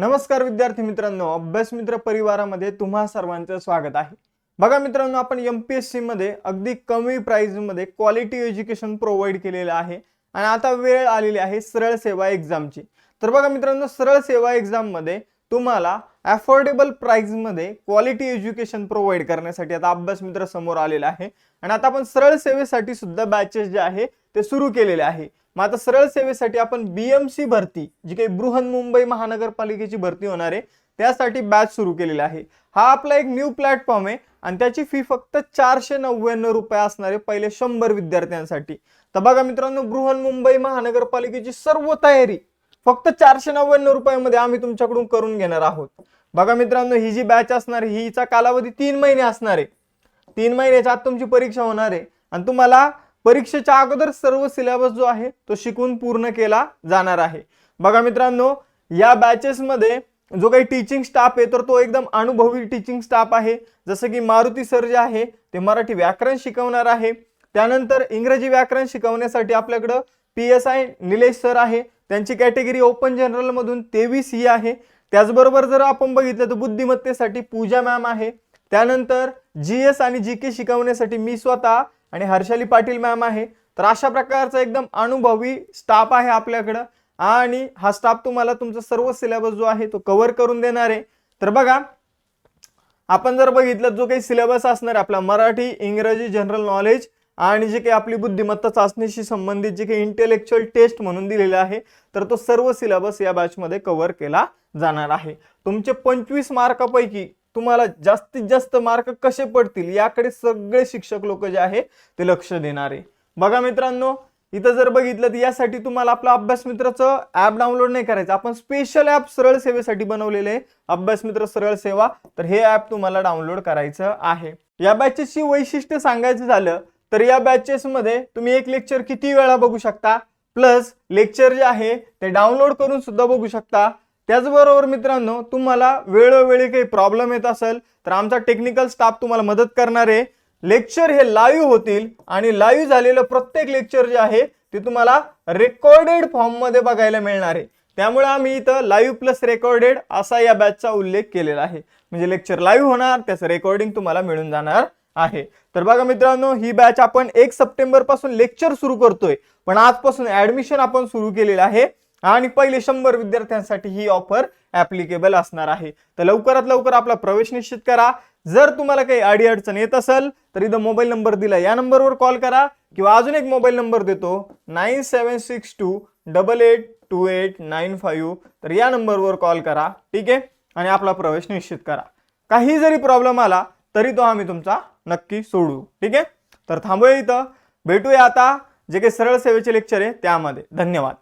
नमस्कार विद्यार्थी मित्रांनो अभ्यास मित्र परिवारामध्ये तुम्हा सर्वांचं स्वागत आहे. बघा मित्रांनो आपण एम पी एस सीमध्ये अगदी कमी प्राईजमध्ये क्वालिटी एज्युकेशन प्रोव्हाइड केलेलं आहे. आणि आता वेळ आलेली आहे सरळ सेवा एक्झामची तर बघा मित्रांनो सरळ सेवा एक्झाममध्ये तुम्हाला अफोर्डेबल प्राईजमध्ये क्वालिटी एज्युकेशन प्रोव्हाइड करण्यासाठी आता अभ्यास मित्र समोर आलेला आहे. आणि आता आपण सरळ सेवेसाठी सुद्धा बॅचेस जे आहे ते सुरू केलेले आहे. मग आता सरळ सेवेसाठी आपण बीएमसी भरती जी काही बृहन्मुंबई महानगरपालिकेची भरती होणार आहे त्यासाठी बॅच सुरू केलेला आहे. हा आपला एक न्यू प्लॅटफॉर्म आहे आणि त्याची फी फक्त चारशे नव्याण्णव रुपये असणार आहे पहिले शंभर विद्यार्थ्यांसाठी. तर बघा मित्रांनो बृहन्मुंबई महानगरपालिकेची सर्व तयारी फक्त चारशे नव्याण्णव रुपयामध्ये आम्ही तुमच्याकडून करून घेणार आहोत. बघा मित्रांनो ही जी बॅच असणार आहे हिचा कालावधी तीन महिने असणार आहे. तीन महिन्याच्या आत तुमची परीक्षा होणार आहे. आणि तुम्हाला परीक्षेच्या अगोदर सर्व सिलेबस जो आहे तो शिकून पूर्ण केला जाणार आहे. बघा मित्रांनो या बॅचेसमध्ये जो काही टीचिंग स्टाफ आहे तर तो एकदम अनुभवी टीचिंग स्टाफ आहे. जसं की मारुती सर जे आहे ते मराठी व्याकरण शिकवणार आहे. त्यानंतर इंग्रजी व्याकरण शिकवण्यासाठी आपल्याकडं P S I Nilesh sir आहे. त्यांची कॅटेगरी ओपन जनरलमधून तेवीस ही आहे. त्याचबरोबर जर आपण बघितलं तर बुद्धिमत्तेसाठी पूजा मॅम आहे. त्यानंतर जी एस आणि जी के शिकवण्यासाठी मी स्वतः आणि हर्षाली पाटील मॅम आहे. तर अशा प्रकारचा एकदम अनुभवी स्टाफ आहे आपल्याकडं. आणि हा स्टाफ तुम्हाला तुमचा सर्व सिलेबस जो आहे तो कव्हर करून देणार आहे. तर बघा आपण जर बघितलं जो काही सिलेबस असणार आहे आपला मराठी इंग्रजी जनरल नॉलेज आणि जे काही आपली बुद्धिमत्ता चाचणीशी संबंधित जे काही इंटेलेक्च्युअल टेस्ट म्हणून दिलेले आहे तर तो सर्व सिलेबस या बॅचमध्ये कव्हर केला जाणार आहे. तुमचे पंचवीस मार्कापैकी तुम्हाला जास्तीत जास्त मार्क कसे पडतील याकडे सगळे शिक्षक लोक जे आहे ते लक्ष देणार आहे. बघा मित्रांनो इथं जर बघितलं तर यासाठी तुम्हाला आपलं अभ्यास मित्राचं ऍप डाउनलोड नाही करायचं. आपण स्पेशल ऍप सरळ सेवेसाठी बनवलेले अभ्यास मित्र सरळ सेवा. तर हे ऍप तुम्हाला डाउनलोड करायचं आहे. या बॅचेसची वैशिष्ट्य सांगायचं झालं तर या बॅचेसमध्ये तुम्ही एक लेक्चर किती वेळा बघू शकता? प्लस लेक्चर जे आहे ते डाउनलोड करून सुद्धा बघू शकता. त्याचबरोबर मित्रांनो तुम्हाला वेळोवेळी काही प्रॉब्लेम येत असेल तर आमचा टेक्निकल स्टाफ तुम्हाला मदत करणार आहे. लेक्चर हे लाईव्ह होतील आणि लाईव्ह झालेलं प्रत्येक लेक्चर जे आहे ते तुम्हाला रेकॉर्डेड फॉर्ममध्ये बघायला मिळणार आहे. त्यामुळे आम्ही इथं लाईव्ह प्लस रेकॉर्डेड असा या बॅचचा उल्लेख केलेला आहे. म्हणजे लेक्चर लाईव्ह होणार त्याचं रेकॉर्डिंग तुम्हाला मिळून जाणार. आहे. तर बघा मित्रांनो ही बॅच आपण एक सप्टेंबरपासून लेक्चर सुरू करतोय. पण आजपासून ऍडमिशन आपण सुरू केलेलं आहे. आणि पहिले शंभर विद्यार्थ्यांसाठी ही ऑफर ऍप्लिकेबल असणार आहे. तर लवकरात लवकर आपला प्रवेश निश्चित करा. जर तुम्हाला काही अडी अडचण येत असेल तर इथं मोबाईल नंबर दिला या नंबरवर कॉल करा. किंवा अजून एक मोबाईल नंबर देतो. Nine seven six two double eight two eight nine five तर या नंबरवर कॉल करा. ठीक आहे? आणि आपला प्रवेश निश्चित करा. काही जरी प्रॉब्लेम आला तरी तो आम्ही तुमचा नक्की सोडू. ठीक आहे? तर थांबूया इथं. भेटूया आता जे काही सरळ सेवेचे लेक्चर आहे त्यामध्ये. धन्यवाद.